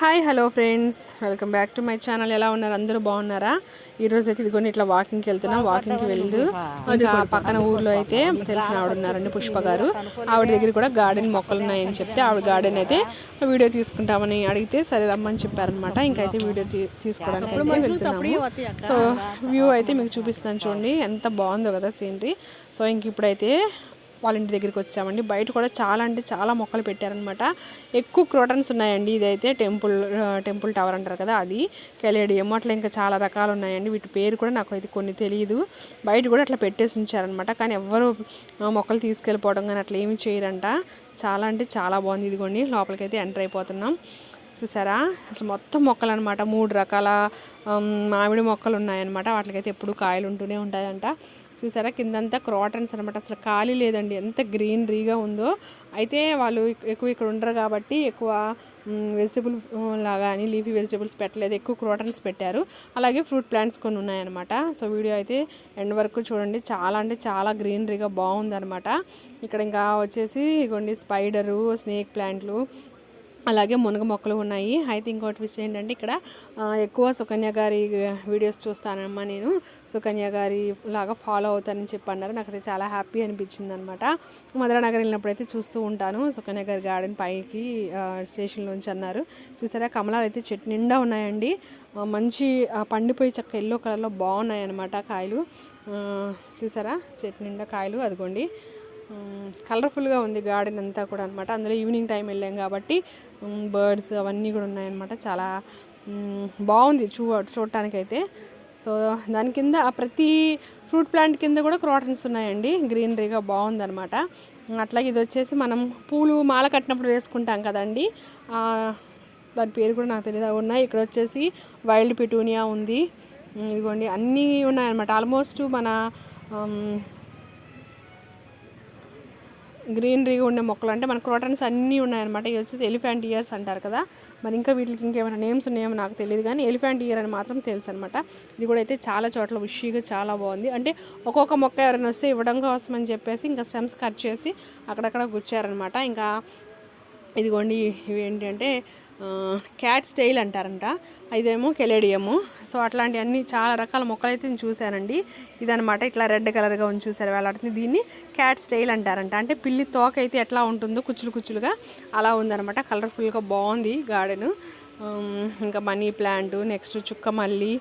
Hi hello friends welcome back to my channel ఎలా ఉన్నారు? అందరూ బాగున్నారా? ఈ రోజు అయితే ఇదిగోని ఇట్లా వాకింగ్కి వెళ్తున్నాం. వాకింగ్కి వెళ్తూ ఇంకా పక్కన ఊర్లో అయితే తెలిసిన ఆవిడ ఉన్నారండి పుష్ప గారు. ఆవిడ దగ్గర కూడా గార్డెన్ మొక్కలు ఉన్నాయని చెప్తే ఆవిడ గార్డెన్ అయితే వీడియో తీసుకుంటామని అడిగితే సరే రమ్మని చెప్పారనమాట ఇంకైతే వీడియో తీసుకోవడానికి అయితే వెళ్తున్నాము. సో వ్యూ అయితే మీకు చూపిస్తున్నాను చూడండి. ఎంత బాగుందో కదా సీనరీ సో ఇంక ఇప్పుడైతే వాళ్ళ ఇంటి దగ్గరికి వచ్చామండి. బయట కూడా చాలా అంటే చాలా మొక్కలు పెట్టారనమాట. ఎక్కువ క్రోటన్స్ ఉన్నాయండి ఇదైతే. టెంపుల్ టెంపుల్ టవర్ అంటారు కదా అది. కెలేడియం అట్లా ఇంకా చాలా రకాలు ఉన్నాయండి. వీటి పేరు కూడా నాకు అయితే కొన్ని తెలియదు బయట కూడా అట్లా పెట్టేసి ఉంచారనమాట. కానీ ఎవ్వరు మొక్కలు తీసుకెళ్ళిపోవడం కానీ అట్లా ఏమి చేయరంట. చాలా అంటే చాలా బాగుంది. ఇదిగోండి లోపలికి ఎంటర్ అయిపోతున్నాం. చూసారా? అసలు మొత్తం మొక్కలు అనమాట మూడు రకాల మామిడి మొక్కలు ఉన్నాయన్నమాట. వాటికైతే ఎప్పుడు కాయలు ఉంటూనే ఉంటాయంట. చూసారా? కిందంతా క్రాటన్స్ అనమాట అసలు ఖాళీ లేదండి. ఎంత గ్రీనరీగా ఉందో. అయితే వాళ్ళు ఎక్కువ ఇక్కడ ఉండరు కాబట్టి ఎక్కువ వెజిటబుల్ లాగా అని లీఫీ వెజిటబుల్స్ పెట్టలేదు. ఎక్కువ క్రాటన్స్ పెట్టారు. అలాగే ఫ్రూట్ ప్లాంట్స్ కొన్ని ఉన్నాయన్నమాట. సో వీడియో అయితే ఎండ్ వరకు చూడండి. చాలా అంటే చాలా గ్రీనరీగా బాగుందనమాట ఇక్కడ ఇంకా వచ్చేసి ఇగోండి స్పైడరు స్నేక్ ప్లాంట్లు అలాగే మునగ మొక్కలు ఉన్నాయి. అయితే ఇంకోటి విషయం ఏంటంటే ఇక్కడ ఎక్కువ సుకన్య గారి వీడియోస్ చూస్తానమ్మా నేను. సుకన్య గారి లాగా ఫాలో అవుతానని చెప్పి అన్నారు నాకు చాలా హ్యాపీ అనిపించింది అనమాట మధురానగర్ వెళ్ళినప్పుడు అయితే చూస్తూ ఉంటాను. సుకన్య గారి గార్డెన్ పైకి స్టేషన్లోంచి అన్నారు. చూసారా? కమలాలు అయితే చెట్టు నిండా ఉన్నాయండి. మంచి పండిపోయి చక్క ఎల్లో కలర్లో బాగున్నాయి అనమాట కాయలు. చూసారా? చెట్టు నిండా కాయలు అదిగోండి. కలర్ఫుల్గా ఉంది గార్డెన్ అంతా కూడా అనమాట అందులో ఈవినింగ్ టైం వెళ్ళాం కాబట్టి బర్డ్స్ అవన్నీ కూడా ఉన్నాయన్నమాట. చాలా బాగుంది చూ చూడటానికైతే. సో దాని కింద ఆ ప్రతి ఫ్రూట్ ప్లాంట్ కింద కూడా క్రాటన్స్ ఉన్నాయండి. గ్రీనరీగా బాగుందనమాట అట్లాగే ఇది వచ్చేసి మనం పూలు మాల కట్టినప్పుడు వేసుకుంటాం కదండి. దాని పేరు కూడా నాకు తెలియదు ఉన్నాయి. ఇక్కడ వచ్చేసి వైల్డ్ పిటూనియా ఉంది. ఇదిగోండి. అన్నీ ఉన్నాయన్నమాట. ఆల్మోస్ట్ మన గ్రీనరీగా ఉండే మొక్కలు అంటే మన క్రోటన్స్ అన్నీ ఉన్నాయన్నమాట. ఇవి వచ్చేసి ఎలిఫెంట్ ఇయర్స్ అంటారు కదా. మరి ఇంకా వీటికి ఇంకేమైనా నేమ్స్ ఉన్నాయేమో నాకు తెలియదు కానీ ఎలిఫెంట్ ఇయర్ అని మాత్రం తెలుసు అనమాట ఇది కూడా అయితే చాలా చోట్ల ఉషిగా చాలా బాగుంది. అంటే ఒక్కొక్క మొక్క ఎవరైనా వస్తే ఇవ్వడం కోసం అని చెప్పేసి ఇంకా స్టెమ్స్ కట్ చేసి అక్కడక్కడ గుచ్చారనమాట ఇంకా ఇదిగోండి ఇవి ఏంటంటే క్యాట్ స్టైల్ అంటారంట. ఇదేమో కెలేడియము. సో అట్లాంటి అన్ని చాలా రకాల మొక్కలు అయితే నేను చూశానండి. ఇదనమాట ఇట్లా రెడ్ కలర్గా ఉంది చూసారు వేలాడుతుంది దీన్ని క్యాట్ స్టైల్ అంటారంట. అంటే పిల్లి తోక అయితే ఎట్లా ఉంటుందో కుచ్చులు కుచ్చులుగా అలా ఉందన్నమాట. కలర్ఫుల్గా బాగుంది గార్డెన్. ఇంకా మనీ ప్లాంట్ నెక్స్ట్ చుక్క మల్లి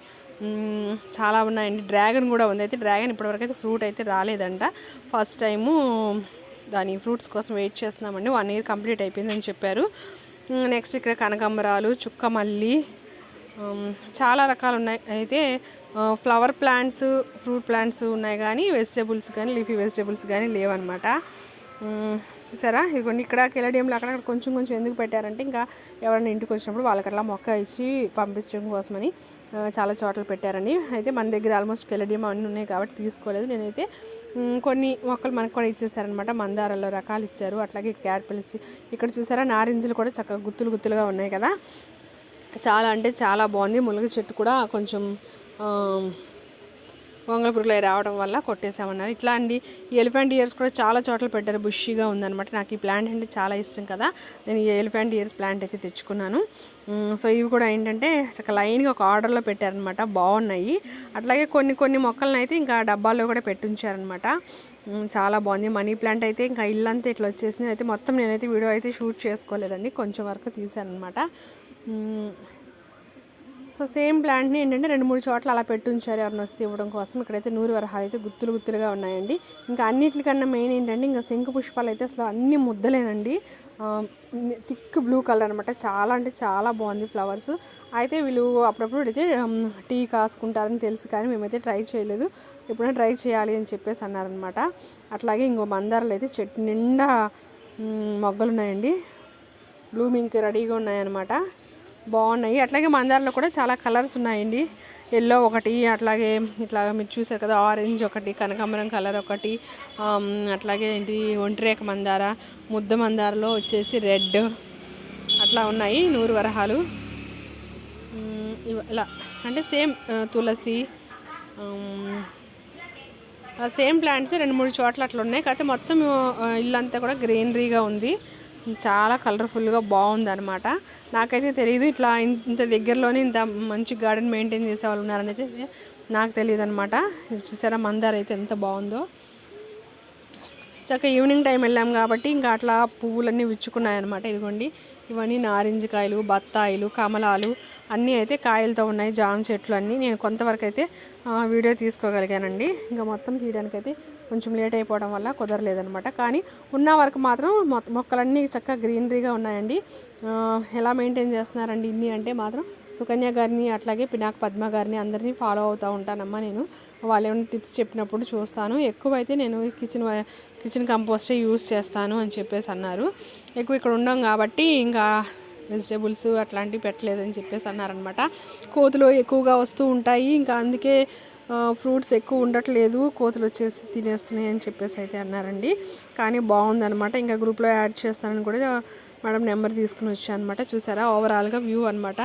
చాలా ఉన్నాయండి. డ్రాగన్ కూడా ఉంది. అయితే డ్రాగన్ ఇప్పటివరకు అయితే ఫ్రూట్ అయితే రాలేదంట. ఫస్ట్ టైము దాని ఫ్రూట్స్ కోసం వెయిట్ చేస్తున్నామండి. వన్ ఇయర్ కంప్లీట్ అయిపోయిందని చెప్పారు. నెక్స్ట్ ఇక్కడ కనకాంబరాలు చుక్క మల్లి చాలా రకాలు ఉన్నాయి అయితే ఫ్లవర్ ప్లాంట్స్ ఫ్రూట్ ప్లాంట్స్ ఉన్నాయి కానీ వెజిటేబుల్స్ కానీ లీఫీ వెజిటేబుల్స్ కానీ లేవన్నమాట. చూసారా? ఇదిగోండి ఇక్కడ కెలడియంలో అక్కడక్కడ కొంచెం కొంచెం ఎందుకు పెట్టారంటే ఇంకా ఎవరైనా ఇంటికి వచ్చినప్పుడు వాళ్ళకి అట్లా మొక్క ఇచ్చి పంపించడం కోసమని చాలా చోట్ల పెట్టారండి అయితే మన దగ్గర ఆల్మోస్ట్ కెలడియం అన్నీ ఉన్నాయి కాబట్టి తీసుకోలేదు. నేనైతే కొన్ని మొక్కలు మనకు కూడా ఇచ్చేసారనమాట మందారాల్లో రకాలు ఇచ్చారు. అట్లాగే క్యాట్ పిలిచి ఇక్కడ చూసారా? నారింజలు కూడా చక్కగా గుత్తులు గుత్తులుగా ఉన్నాయి కదా? చాలా అంటే చాలా బాగుంది. మునగ చెట్టు కూడా కొంచెం ఆ, వంగల పురుగులు రావడం వల్ల కొట్టేసామన్నారు ఇట్లా అండి ఈ ఎలిఫెంట్ ఇయర్స్ కూడా చాలా చోట్ల పెట్టారు. బుషీగా ఉందన్నమాట. నాకు ఈ ప్లాంట్ అంటే చాలా ఇష్టం కదా. నేను ఈ ఎలిఫెంట్ ఇయర్స్ ప్లాంట్ అయితే తెచ్చుకున్నాను. సో ఇవి కూడా ఏంటంటే చక్క లైన్గా ఒక ఆర్డర్లో పెట్టారనమాట బాగున్నాయి. అట్లాగే కొన్ని కొన్ని మొక్కలను అయితే ఇంకా డబ్బాల్లో కూడా పెట్టించారనమాట చాలా బాగుంది. మనీ ప్లాంట్ అయితే ఇంకా ఇల్లంతా ఇట్లా వచ్చేసింది. అయితే మొత్తం నేనైతే వీడియో అయితే షూట్ చేసుకోలేదండి. కొంచెం వరకు తీసాను అనమాట సో సేమ్ ప్లాంట్ని ఏంటంటే రెండు మూడు చోట్ల అలా పెట్టి ఉంచారు ఎవరిని వస్తే ఇవ్వడం కోసం. ఇక్కడైతే నూరు వరహాలు అయితే గుత్తులు గుత్తులుగా ఉన్నాయండి. ఇంకా అన్నిటికన్నా మెయిన్ ఏంటంటే ఇంకా శంకు పుష్పాలు అయితే అసలు అన్ని ముద్దలేనండి. థిక్ బ్లూ కలర్ అనమాట చాలా అంటే చాలా బాగుంది ఫ్లవర్స్. అయితే వీళ్ళు అప్పుడప్పుడు అయితే టీ కాసుకుంటారని తెలుసు కానీ మేమైతే ట్రై చేయలేదు. ఎప్పుడైనా ట్రై చేయాలి అని చెప్పేసి అన్నారనమాట అట్లాగే ఇంకో మందారాలు అయితే చెట్టు నిండా మొగ్గలు ఉన్నాయండి బ్లూమింగ్కి రెడీగా ఉన్నాయన్నమాట. బాగున్నాయి. అట్లాగే మందారలో కూడా చాలా కలర్స్ ఉన్నాయండి. ఎల్లో ఒకటి అట్లాగే ఇట్లా మీరు చూసారు కదా ఆరెంజ్ ఒకటి కనకాంబరం కలర్ ఒకటి అట్లాగే ఏంటి ఒంటిరేక మందార ముద్ద మందారలో వచ్చేసి రెడ్ అట్లా ఉన్నాయి నూరు వరహాలు. ఇలా అంటే సేమ్ తులసి సేమ్ ప్లాంట్స్ రెండు మూడు చోట్ల అట్లా ఉన్నాయి. కాకపోతే మొత్తం ఇల్లంతా కూడా గ్రీనరీగా ఉంది. చాలా కలర్ఫుల్గా బాగుంది అనమాట నాకైతే తెలియదు ఇట్లా ఇంత దగ్గరలోనే ఇంత మంచి గార్డెన్ మెయింటైన్ చేసే వాళ్ళు ఉన్నారని అయితే నాకు తెలియదు అనమాట చూసారా మందార అయితే ఎంత బాగుందో. చక్కగా ఈవినింగ్ టైం వెళ్ళాం కాబట్టి ఇంకా అట్లా పువ్వులన్నీ విచ్చుకున్నాయన్నమాట. ఇదిగోండి. ఇవన్నీ నారింజ కాయలు బత్తాయిలు కమలాలు అన్నీ అయితే కాయలతో ఉన్నాయి జామ చెట్లు అన్నీ. నేను కొంతవరకు అయితే వీడియో తీసుకోగలిగానండి. ఇంకా మొత్తం తీయడానికి అయితే కొంచెం లేట్ అయిపోవడం వల్ల కుదరలేదనమాట కానీ ఉన్న వరకు మాత్రం మొ- మొక్కలన్నీ చక్కగా గ్రీనరీగా ఉన్నాయండి. ఎలా మెయింటైన్ చేస్తున్నారండి ఇన్ని అంటే మాత్రం సుకన్య గారిని అట్లాగే పినాక్ పద్మ గారిని అందరినీ ఫాలో అవుతూ ఉంటానమ్మా నేను. వాళ్ళు ఏమైనా టిప్స్ చెప్పినప్పుడు చూస్తాను. ఎక్కువ అయితే నేను కిచెన్ కిచెన్ కంపోస్టే యూస్ చేస్తాను అని చెప్పేసి అన్నారు. ఎక్కువ ఇక్కడ ఉండం కాబట్టి ఇంకా వెజిటేబుల్స్ అట్లాంటివి పెట్టలేదని చెప్పేసి అన్నారనమాట. కోతులు ఎక్కువగా వస్తూ ఉంటాయి. ఇంకా అందుకే ఫ్రూట్స్ ఎక్కువ ఉండట్లేదు. కోతులు వచ్చేసి తినేస్తున్నాయి అని చెప్పేసి అయితే అన్నారండి. కానీ బాగుందనమాట. ఇంకా గ్రూప్లో యాడ్ చేస్తానని కూడా మేడం నెంబర్ తీసుకుని వచ్చా అనమాట చూసారా? ఓవరాల్గా వ్యూ అనమాట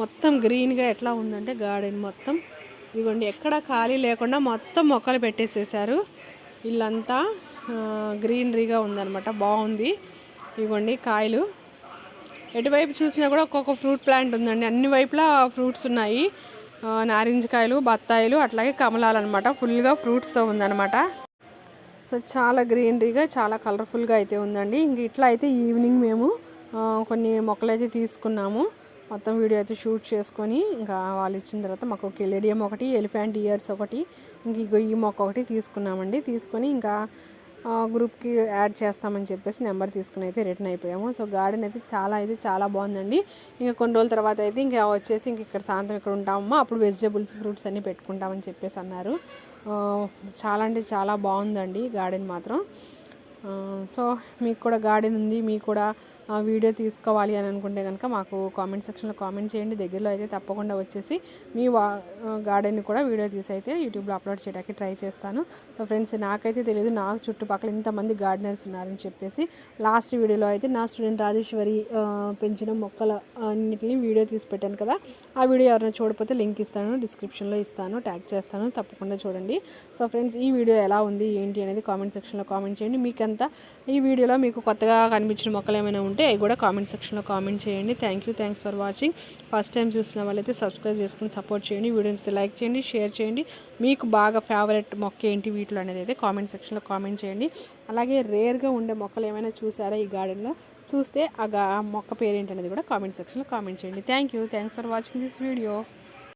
మొత్తం గ్రీన్గా ఎట్లా ఉందంటే గార్డెన్ మొత్తం. ఇదిగోండి ఎక్కడ ఖాళీ లేకుండా మొత్తం మొక్కలు పెట్టేసేసారు ఇల్లంతా గ్రీనరీగా ఉందన్నమాట బాగుంది. ఇదిగోండి కాయలు. ఎటువైపు చూసినా కూడా ఒక్కొక్క ఫ్రూట్ ప్లాంట్ ఉందండి. అన్ని వైపులా ఫ్రూట్స్ ఉన్నాయి. నారింజ నారింజకాయలు బత్తాయిలు అట్లాగే కమలాలు అనమాట ఫుల్గా ఫ్రూట్స్తో ఉందన్నమాట. సో చాలా గ్రీనరీగా చాలా కలర్ఫుల్గా అయితే ఉందండి. ఇంక ఇట్లా అయితే ఈవినింగ్ మేము కొన్ని మొక్కలు అయితే తీసుకున్నాము. మొత్తం వీడియో అయితే షూట్ చేసుకొని ఇంకా వాళ్ళు ఇచ్చిన తర్వాత మాకు ఒక ఎలిడియం ఒకటి ఎలిఫెంట్ ఇయర్స్ ఒకటి ఇంక ఈ మొక్క ఒకటి తీసుకున్నామండి. తీసుకొని ఇంకా గ్రూప్కి యాడ్ చేస్తామని చెప్పేసి నెంబర్ తీసుకుని అయితే రిటర్న్ అయిపోయాము. సో గార్డెన్ అయితే చాలా అయితే చాలా బాగుందండి. ఇంకా కొన్ని రోజుల తర్వాత అయితే ఇంకా వచ్చేసి ఇంక ఇక్కడ సాయంత్రం ఇక్కడ ఉంటామమ్మా అప్పుడు వెజిటేబుల్స్ ఫ్రూట్స్ అన్నీ పెట్టుకుంటామని చెప్పేసి అన్నారు. చాలా అంటే చాలా బాగుందండి గార్డెన్ మాత్రం. సో మీకు కూడా గార్డెన్ ఉంది మీకు కూడా వీడియో తీసుకోవాలి అని అనుకుంటే కనుక మాకు కామెంట్ సెక్షన్లో కామెంట్ చేయండి. దగ్గరలో అయితే తప్పకుండా వచ్చేసి మీ వా గార్డెన్ని కూడా వీడియో తీసి అయితే యూట్యూబ్లో అప్లోడ్ చేయడానికి ట్రై చేస్తాను. సో ఫ్రెండ్స్ నాకైతే తెలియదు నాకు చుట్టుపక్కల ఇంతమంది గార్డెనర్స్ ఉన్నారని చెప్పేసి లాస్ట్ వీడియోలో అయితే నా స్టూడెంట్ రాజేశ్వరి పెంచిన మొక్కల అన్నిటిని వీడియో తీసి పెట్టాను కదా. ఆ వీడియో ఎవరైనా చూడకపోతే లింక్ ఇస్తాను. డిస్క్రిప్షన్లో ఇస్తాను. ట్యాగ్ చేస్తాను. తప్పకుండా చూడండి. సో ఫ్రెండ్స్ ఈ వీడియో ఎలా ఉంది? ఏంటి? అనేది కామెంట్ సెక్షన్లో కామెంట్ చేయండి. మీకంతా? ఈ వీడియోలో మీకు కొత్తగా కనిపించిన మొక్కలు ఏమైనా ఉంటే అవి కూడా కామెంట్ సెక్షన్లో కామెంట్ చేయండి. Thank you thanks for watching first time చూసిన వాళ్ళైతే సబ్స్క్రైబ్ చేసుకుని సపోర్ట్ చేయండి. వీడియోస్ లైక్ చేయండి షేర్ చేయండి. మీకు బాగా ఫేవరెట్ మొక్క ఏంటి వీటిలో అనేది అయితే కామెంట్ సెక్షన్లో కామెంట్ చేయండి. అలాగే రేర్గా ఉండే మొక్కలు ఏమైనా చూసారా ఈ గార్డెన్లో చూస్తే ఆ మొక్క పేరేంటి అనేది కూడా కామెంట్ సెక్షన్లో కామెంట్ చేయండి. Thank you thanks for watching this video